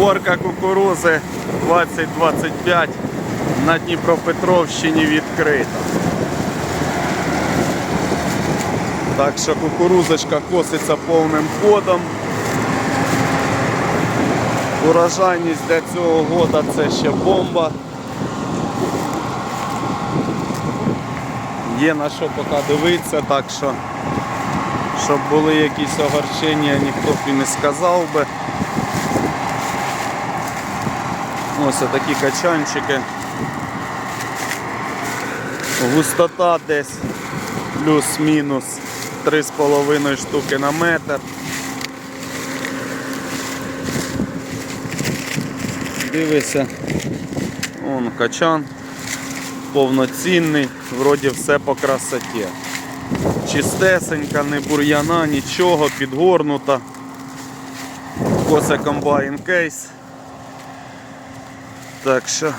Уборка кукурузи 2025 на Дніпропетровщині відкрита. Так що кукурузочка коситься повним ходом. Урожайність для цього года це ще бомба. Є на що поки дивитися, так що, щоб були якісь огорчення, ніхто б і не сказав би. Ось такі качанчики. Густота десь плюс-мінус 3,5 штуки на метр. Дивися, он качан повноцінний, вроді все по красоті. Чистесенька, не бур'яна, нічого, підгорнута. Косе комбайн кейс. Так що,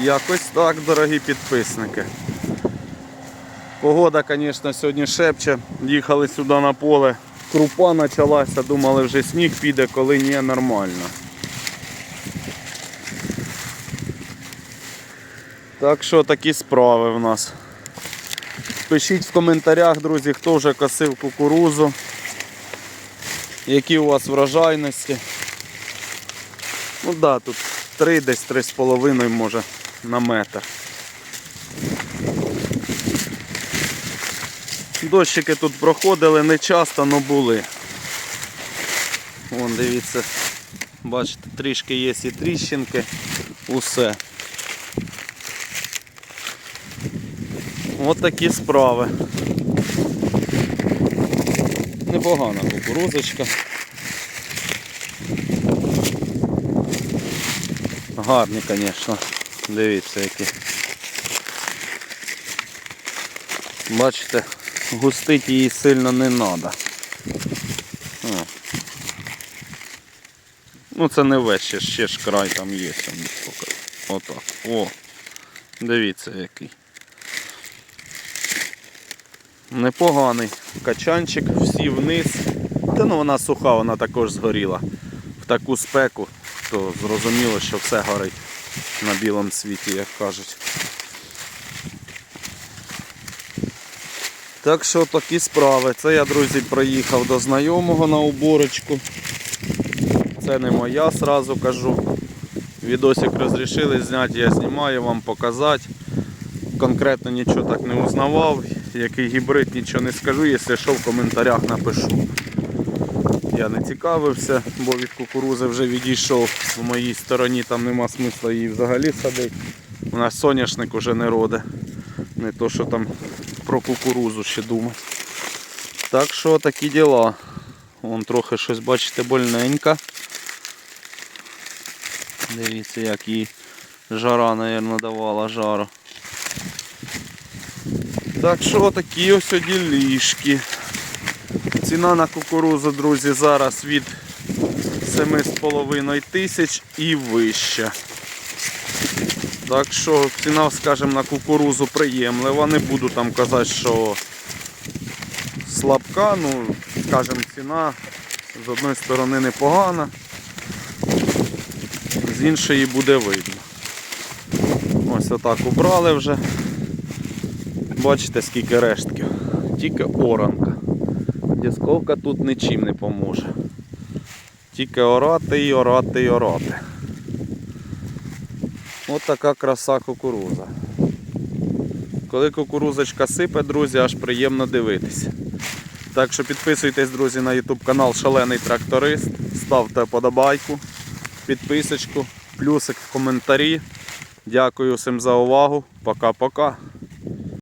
якось так, дорогі підписники. Погода, звісно, сьогодні шепче. Їхали сюди на поле. Крупа почалася, думали вже сніг піде, коли ні, нормально. Так що такі справи в нас. Пишіть в коментарях, друзі, хто вже косив кукурузу, які у вас врожайності. Ну да, тут 3 десь 3,5 може на метр. Дощики тут проходили не часто, але були. Вон, дивіться, бачите, трішки є і тріщинки, усе. От такі справи. Непогана кукурузочка. Гарні, звісно. Дивіться які. Бачите, густити її сильно не треба. Ну це не весь, ще, ще ж край там є. Отак. О, дивіться який. Непоганий качанчик, всі вниз. Та ну вона суха, вона також згоріла. В таку спеку, то зрозуміло, що все горить на білому світі, як кажуть. Так що такі справи. Це я, друзі, проїхав до знайомого на уборочку. Це не моя, сразу кажу. Відосик розрішили зняти, я знімаю вам показати. Конкретно нічого так не узнавав. Який гібрид, нічого не скажу, якщо що в коментарях напишу. Я не цікавився, бо від кукурузи вже відійшов. В моїй стороні там нема смисла її взагалі садити. У нас соняшник уже не роде. Не то, що там про кукурузу ще думати. Так що такі діла. Вон трохи щось, бачите, больненько. Дивіться, як їй жара, мабуть, давала жару. Так що такі ось ділішки. Ціна на кукурузу, друзі, зараз від 7,5 тисяч і вище. Так що ціна, скажімо, на кукурузу приємлива. Не буду там казати, що слабка, ну, скажімо, ціна з одної сторони непогана, з іншої буде видно. Ось отак убрали вже. Бачите, скільки рештків. Тільки оранка. Дісковка тут нічим не поможе. Тільки орати і орати і орати. Ось така краса кукуруза. Коли кукурузочка сипе, друзі, аж приємно дивитися. Так що підписуйтесь, друзі, на YouTube канал Шалений Тракторист. Ставте подобайку, підписочку, плюсик в коментарі. Дякую всім за увагу. Пока-пока.